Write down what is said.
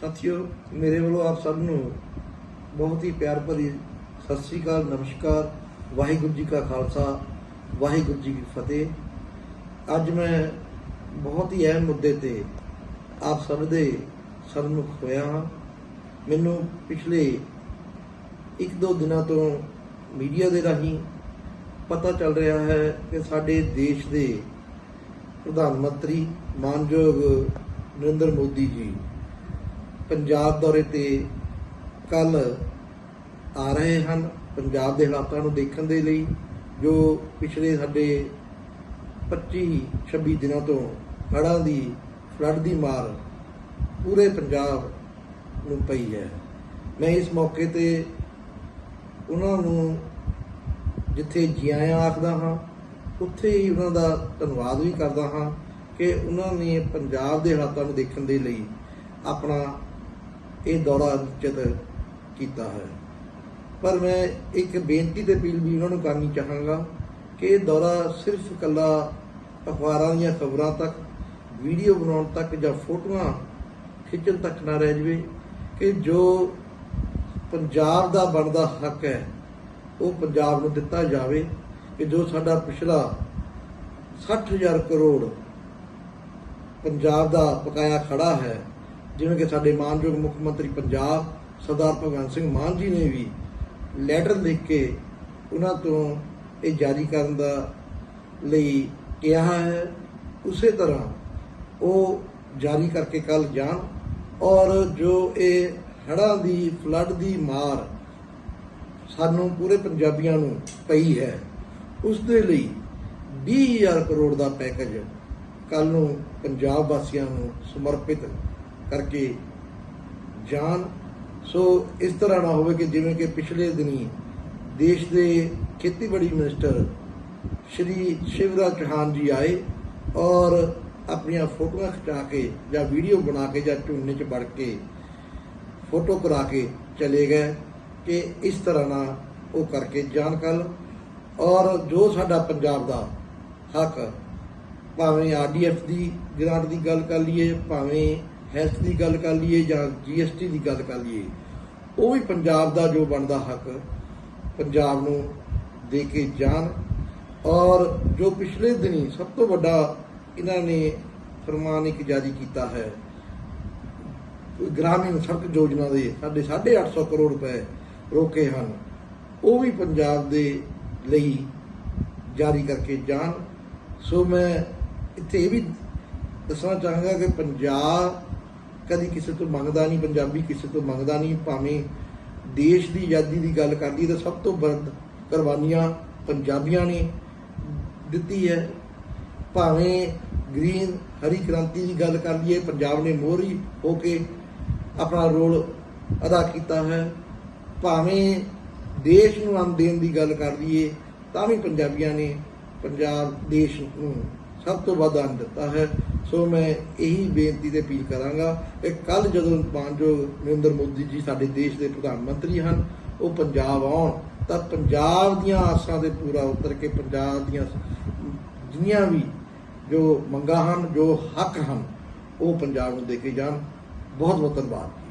ਸਾਥੀਓ, ਮੇਰੇ ਵੱਲੋਂ ਆਪ ਸਭ ਨੂੰ ਬਹੁਤ ਹੀ ਪਿਆਰ ਭਰੀ ਸਤਿ ਸ੍ਰੀ ਅਕਾਲ, ਨਮਸਕਾਰ। ਵਾਹਿਗੁਰੂ ਜੀ ਕਾ ਖਾਲਸਾ, ਵਾਹਿਗੁਰੂ ਜੀ ਕੀ ਫਤਿਹ। ਅੱਜ ਮੈਂ ਬਹੁਤ ਹੀ ਅਹਿਮ ਮੁੱਦੇ ਤੇ ਆਪ ਸਭ ਦੇ ਸਨਮੁਖ ਹੋਇਆ ਹਾਂ। ਮੈਨੂੰ ਪਿਛਲੇ ਇੱਕ ਦੋ ਦਿਨਾਂ ਤੋਂ ਮੀਡੀਆ ਦੇ ਰਾਹੀਂ ਪਤਾ ਚੱਲ ਰਿਹਾ ਹੈ ਕਿ ਸਾਡੇ ਦੇਸ਼ ਦੇ ਪ੍ਰਧਾਨ ਮੰਤਰੀ, ਮਾਨਯੋਗ ਨਰਿੰਦਰ ਮੋਦੀ ਜੀ ਪੰਜਾਬ ਦੌਰੇ ਤੇ ਕੱਲ ਆ ਰਹੇ ਹਨ, ਪੰਜਾਬ ਦੇ ਹਾਲਾਤਾਂ ਨੂੰ ਦੇਖਣ ਦੇ ਲਈ, ਜੋ ਪਿਛਲੇ ਸਾਡੇ 25 26 ਦਿਨਾਂ ਤੋਂ ਹੜ੍ਹਾਂ ਦੀ ਫਲੱਡ ਦੀ ਮਾਰ ਪੂਰੇ ਪੰਜਾਬ ਨੂੰ ਪਈ ਹੈ। ਮੈਂ ਇਸ ਮੌਕੇ ਤੇ ਉਹਨਾਂ ਨੂੰ ਜਿੱਥੇ ਜੀ ਆਇਆਂ ਆਖਦਾ ਹਾਂ, ਉੱਥੇ ਹੀ ਉਹਨਾਂ ਦਾ ਧੰਨਵਾਦ ਵੀ ਕਰਦਾ ਹਾਂ ਕਿ ਉਹਨਾਂ ਨੇ ਪੰਜਾਬ ਦੇ ਹਾਲਾਤਾਂ ਨੂੰ ਦੇਖਣ ਦੇ ਲਈ ਆਪਣਾ ਇਹ ਦੌਰਾ ਨਿਸ਼ਚਿਤ ਕੀਤਾ ਹੈ। ਪਰ ਮੈਂ ਇੱਕ ਬੇਨਤੀ ਤੇ ਅਪੀਲ ਵੀ ਉਹਨਾਂ ਨੂੰ ਕਰਨੀ ਚਾਹਾਂਗਾ ਕਿ ਇਹ ਦੌਰਾ ਸਿਰਫ ਇਕੱਲਾ ਅਖਬਾਰਾਂ ਦੀਆਂ ਖਬਰਾਂ ਤੱਕ, ਵੀਡੀਓ ਬਣਾਉਣ ਤੱਕ ਜਾਂ ਫੋਟੋਆਂ ਖਿੱਚਣ ਤੱਕ ਨਾ ਰਹਿ ਜਾਵੇ, ਕਿ ਜੋ ਪੰਜਾਬ ਦਾ ਬਣਦਾ ਹੱਕ ਹੈ, ਉਹ ਪੰਜਾਬ ਨੂੰ ਦਿੱਤਾ ਜਾਵੇ, ਕਿ ਜੋ ਸਾਡਾ ਪਿਛਲਾ 60000 ਕਰੋੜ ਪੰਜਾਬ ਦਾ ਪਕਾਇਆ ਖੜਾ ਹੈ ਜਿਵੇਂ ਕਿ ਸਾਡੇ ਮਾਨਯੋਗ ਮੁੱਖ ਮੰਤਰੀ ਪੰਜਾਬ ਸਰਦਾਰ ਭਗਵੰਤ ਸਿੰਘ ਮਾਨ ਜੀ ਨੇ ਵੀ ਲੈਟਰ ਲਿਖ ਕੇ ਉਹਨਾਂ ਤੋਂ ਇਹ ਜਾਰੀ ਕਰਨ ਦਾ ਲਈ ਕਿਹਾ ਹੈ। ਉਸੇ ਤਰ੍ਹਾਂ ਉਹ ਜਾਰੀ ਕਰਕੇ ਕੱਲ ਜਾਣ ਔਰ ਜੋ ਇਹ ਹੜ੍ਹਾਂ ਦੀ ਫਲੱਡ ਦੀ ਮਾਰ ਸਾਨੂੰ ਪੂਰੇ ਪੰਜਾਬੀਆਂ ਨੂੰ ਪਈ ਹੈ, ਉਸ ਦੇ ਲਈ 20000 ਕਰੋੜ ਦਾ ਪੈਕੇਜ ਕੱਲ ਨੂੰ ਪੰਜਾਬ ਵਾਸੀਆਂ ਨੂੰ ਸਮਰਪਿਤ ਕਰਕੇ ਜਾਣ। ਸੋ ਇਸ ਤਰ੍ਹਾਂ ਨਾ ਹੋਵੇ ਕਿ ਜਿਵੇਂ ਕਿ ਪਿਛਲੇ ਦਿਨੀ ਦੇਸ਼ ਦੇ ਖੇਤੀਬਾੜੀ ਮਿਨਿਸਟਰ ਸ਼੍ਰੀ ਸ਼ਿਵਰਾਜ ਚੌਹਾਨ ਜੀ ਆਏ ਔਰ ਆਪਣੀਆਂ ਫੋਟੋਆਂ ਖਿਚਾ ਕੇ ਜਾਂ ਵੀਡੀਓ ਬਣਾ ਕੇ ਜਾਂ ਝੁੰਨੇ 'ਚ ਵੜ ਕੇ ਫੋਟੋ ਕਰਾ ਕੇ ਚਲੇ ਗਏ ਕਿ ਇਸ ਤਰ੍ਹਾਂ ਨਾਲ ਉਹ ਕਰਕੇ ਜਾਣ ਕੱਲ ਔਰ ਜੋ ਸਾਡਾ ਪੰਜਾਬ ਦਾ ਹੱਕ, ਭਾਵੇਂ ਆਰਡੀਐਫ ਦੀ ਗ੍ਰਾਂਟ ਦੀ ਗੱਲ ਕਰ ਲਈਏ, ਭਾਵੇਂ ਹੈਲਥ ਦੀ ਗੱਲ ਕਰ ਲਈਏ ਜਾਂ ਜੀਐਸਟੀ ਦੀ ਗੱਲ ਕਰ ਲਈਏ, ਉਹ ਵੀ ਪੰਜਾਬ ਦਾ ਜੋ ਬਣਦਾ ਹੱਕ ਪੰਜਾਬ ਨੂੰ ਦੇ ਕੇ ਜਾਣ। ਔਰ ਜੋ ਪਿਛਲੇ ਦਿਨੀ ਸਭ ਤੋਂ ਵੱਡਾ ਇਹਨਾਂ ਨੇ ਫਰਮਾਨ ਇੱਕ ਜਾਰੀ ਕੀਤਾ ਹੈ, ਗ੍ਰਾਮੀਣ ਸੜਕ ਯੋਜਨਾ ਦੇ ਸਾਡੇ 850 ਕਰੋੜ ਰੁਪਏ ਰੋਕੇ ਹਨ, ਉਹ ਵੀ ਪੰਜਾਬ ਦੇ ਲਈ ਜਾਰੀ ਕਰਕੇ ਜਾਣ। ਸੋ ਮੈਂ ਇੱਥੇ ਇਹ ਵੀ ਦੱਸਣਾ ਚਾਹਾਂਗਾ ਕਿ ਪੰਜਾਬ ਕਦੀ ਕਿਸੇ ਤੋਂ ਮੰਗਦਾ ਨਹੀਂ, ਪੰਜਾਬੀ ਕਿਸੇ ਤੋਂ ਮੰਗਦਾ ਨਹੀਂ, ਭਾਵੇਂ ਦੇਸ਼ ਦੀ ਆਜ਼ਾਦੀ ਦੀ ਗੱਲ ਕਰਦੀ ਤਾਂ ਸਭ ਤੋਂ ਵੱਧ ਕੁਰਬਾਨੀਆਂ ਪੰਜਾਬੀਆਂ ਨੇ ਦਿੱਤੀ ਹੈ। ਭਾਵੇਂ ਗ੍ਰੀਨ ਹਰੀ ਕ੍ਰਾਂਤੀ ਦੀ ਗੱਲ ਕਰ ਲਈਏ, ਪੰਜਾਬ ਨੇ ਮੋਹਰੀ ਹੋ ਕੇ ਆਪਣਾ ਰੋਲ ਅਦਾ ਕੀਤਾ ਹੈ। ਭਾਵੇਂ ਦੇਸ਼ ਨੂੰ ਅੰਨ ਦੇਣ ਦੀ ਗੱਲ ਕਰ ਲਈਏ, ਤਾਂ ਵੀ ਪੰਜਾਬੀਆਂ ਨੇ ਪੰਜਾਬ ਦੇਸ਼ ਨੂੰ ਸਭ ਤੋਂ ਵੱਧ ਅੰਨ ਦਿੱਤਾ ਹੈ। ਸੋ ਮੈਂ ਇਹੀ ਬੇਨਤੀ ਤੇ ਅਪੀਲ ਕਰਾਂਗਾ ਕਿ ਕੱਲ ਜਦੋਂ ਮਾਨਯੋਗ ਨਰਿੰਦਰ ਮੋਦੀ ਜੀ ਸਾਡੇ ਦੇਸ਼ ਦੇ ਪ੍ਰਧਾਨ ਮੰਤਰੀ ਹਨ, ਉਹ ਪੰਜਾਬ ਆਉਣ, ਤਾਂ ਪੰਜਾਬ ਦੀਆਂ ਆਸਾਂ ਤੇ ਪੂਰਾ ਉਤਰ ਕੇ ਪੰਜਾਬ ਦੀਆਂ ਜਿੰਨੀਆਂ ਵੀ ਜੋ ਮੰਗਾਂ ਹਨ, ਜੋ ਹੱਕ ਹਨ, ਉਹ ਪੰਜਾਬ ਨੂੰ ਦੇ ਕੇ ਜਾਣ। ਬਹੁਤ ਬਹੁਤ ਧੰਨਵਾਦ।